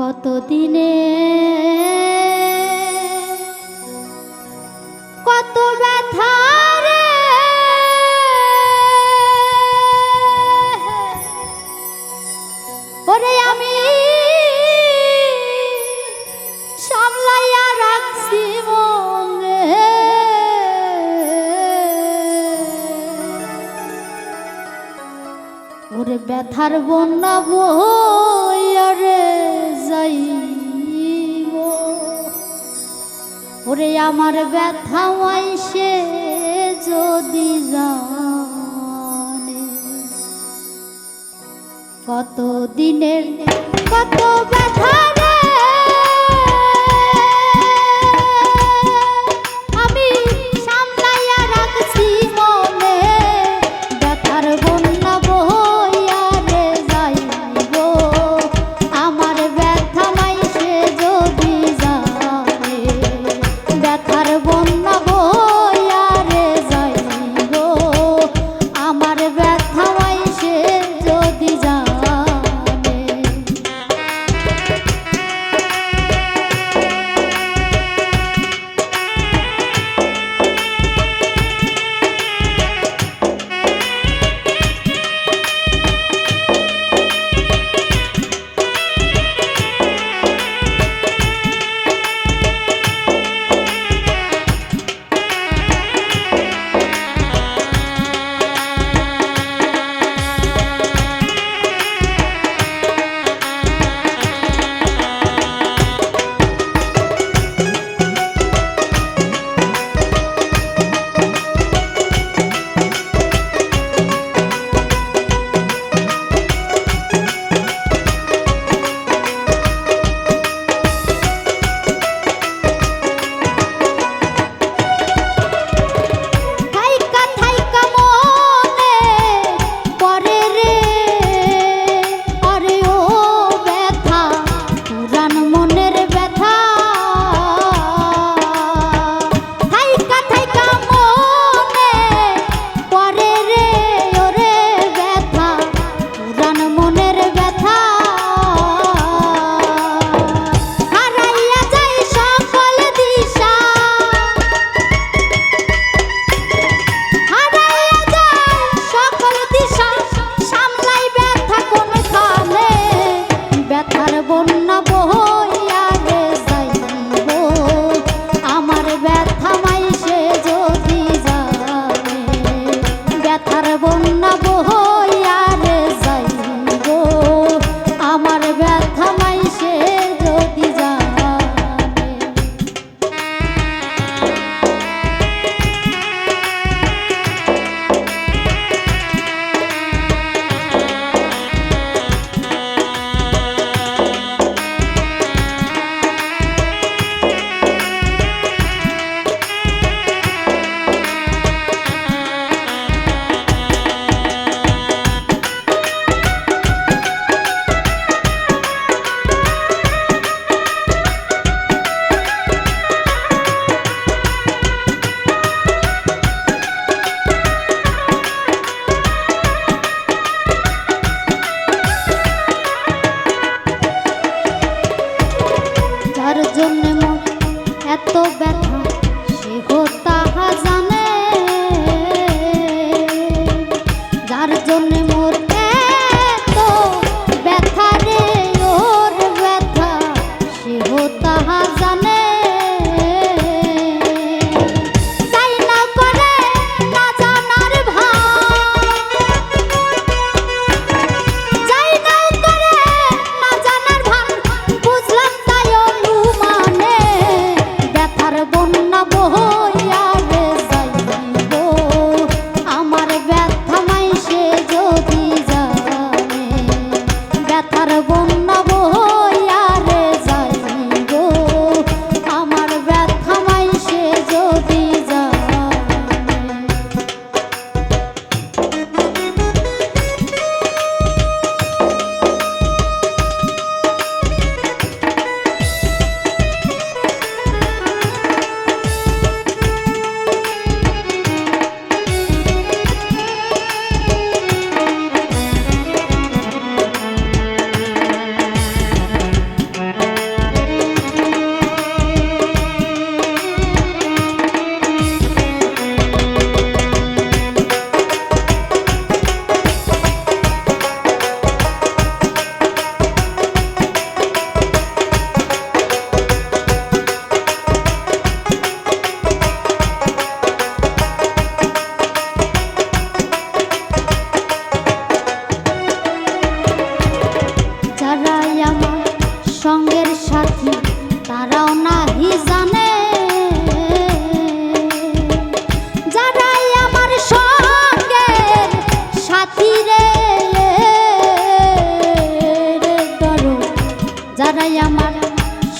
কতদিনে? কত ব্যথা রে? ওরে আমি ওরে ব্যথার বন্যা বইয়ারে ওরে আমার ব্যথা মাইসে যদি জানে। কত দিনের কত ব্যথা So bad.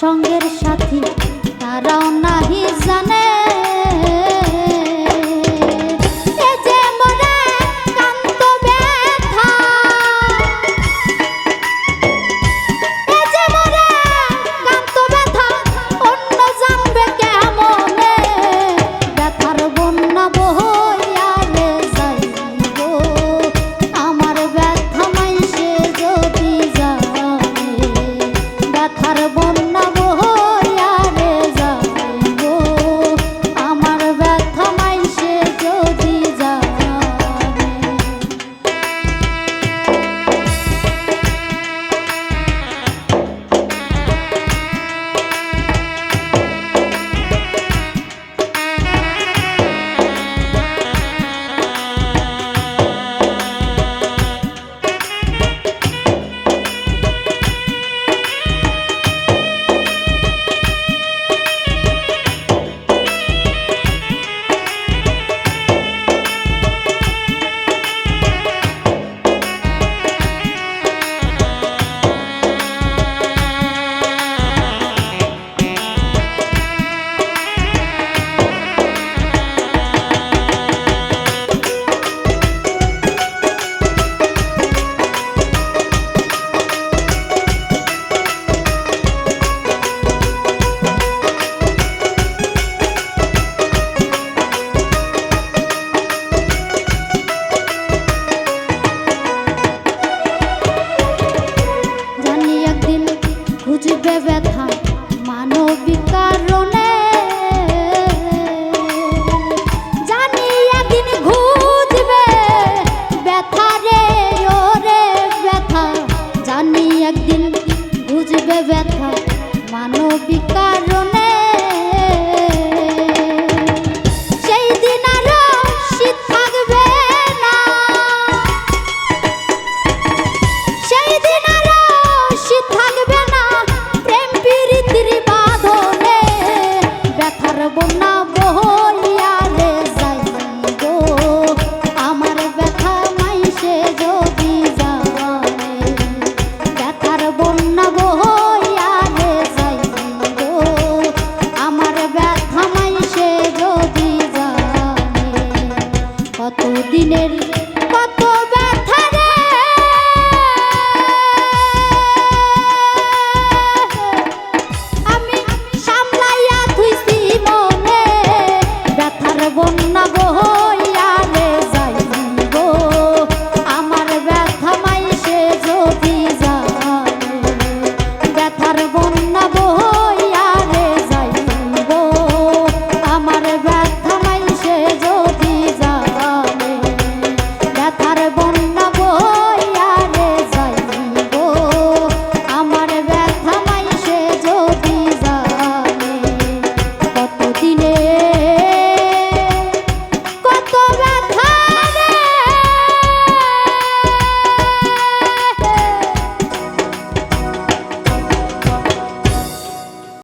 সঙ্গের সাথী তারাও নাহি জানে। মানবিক কারণে